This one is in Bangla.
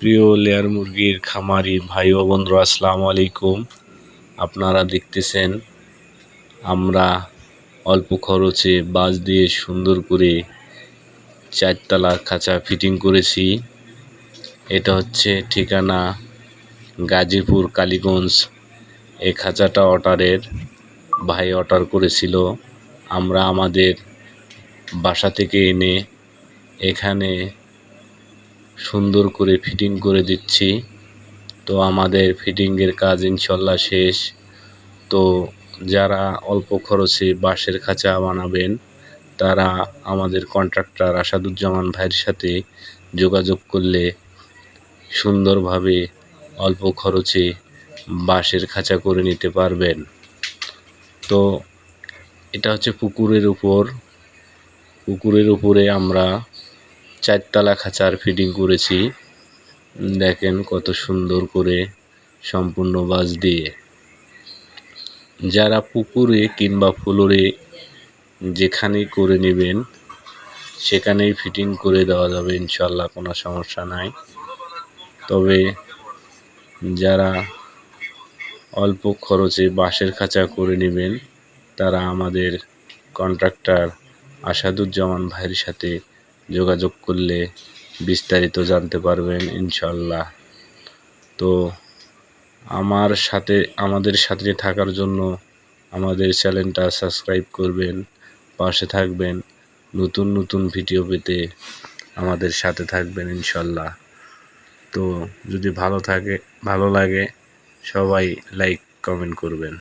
প্রিয় লেয়ার মুরগির খামারি ভাই ও বন্ধুরা, আসসালামু আলাইকুম। আপনারা দেখতেছেন, আমরা অল্প খরচে বাঁশ দিয়ে সুন্দর করে চারতলা খাঁচা ফিটিং করেছি। এটা হচ্ছে ঠিকানা গাজীপুর, কালীগঞ্জ। এই খাঁচাটা অর্ডারের, ভাই অর্ডার করেছিল। আমরা আমাদের বাসা থেকে এনে এখানে সুন্দর করে ফিটিং করে দিচ্ছি। তো আমাদের ফিটিংয়ের কাজ ইনশাল্লাহ শেষ। তো যারা অল্প খরচে বাঁশের খাঁচা বানাবেন, তারা আমাদের কন্ট্রাক্টর আসাদুজ্জামান ভাইয়ের সাথে যোগাযোগ করলে সুন্দরভাবে অল্প খরচে বাঁশের খাঁচা করে নিতে পারবেন। তো এটা হচ্ছে পুকুরের উপর। পুকুরের উপরে আমরা চারতলা খাঁচার ফিটিং করেছি। দেখেন কত সুন্দর করে সম্পূর্ণ বাস দিয়ে। যারা পুকুরে কিংবা ফ্লোরে যেখানেই করে নেবেন, সেখানেই ফিটিং করে দেওয়া যাবে ইনশাল্লাহ কোনো সমস্যা নাই। তবে যারা অল্প খরচে বাঁশের খাঁচা করে নেবেন, তারা আমাদের কন্ট্রাক্টর আসাদুজ্জামান ভাইয়ের সাথে যোগাযোগ করলে বিস্তারিত জানতে পারবেন ইনশাল্লাহ তো আমার সাথে, আমাদের সাথে থাকার জন্য আমাদের চ্যানেলটা সাবস্ক্রাইব করবেন, পাশে থাকবেন, নতুন নতুন ভিডিও পেতে আমাদের সাথে থাকবেন ইনশাল্লাহ তো যদি ভালো থাকে, ভালো লাগে, সবাই লাইক, কমেন্ট করবেন।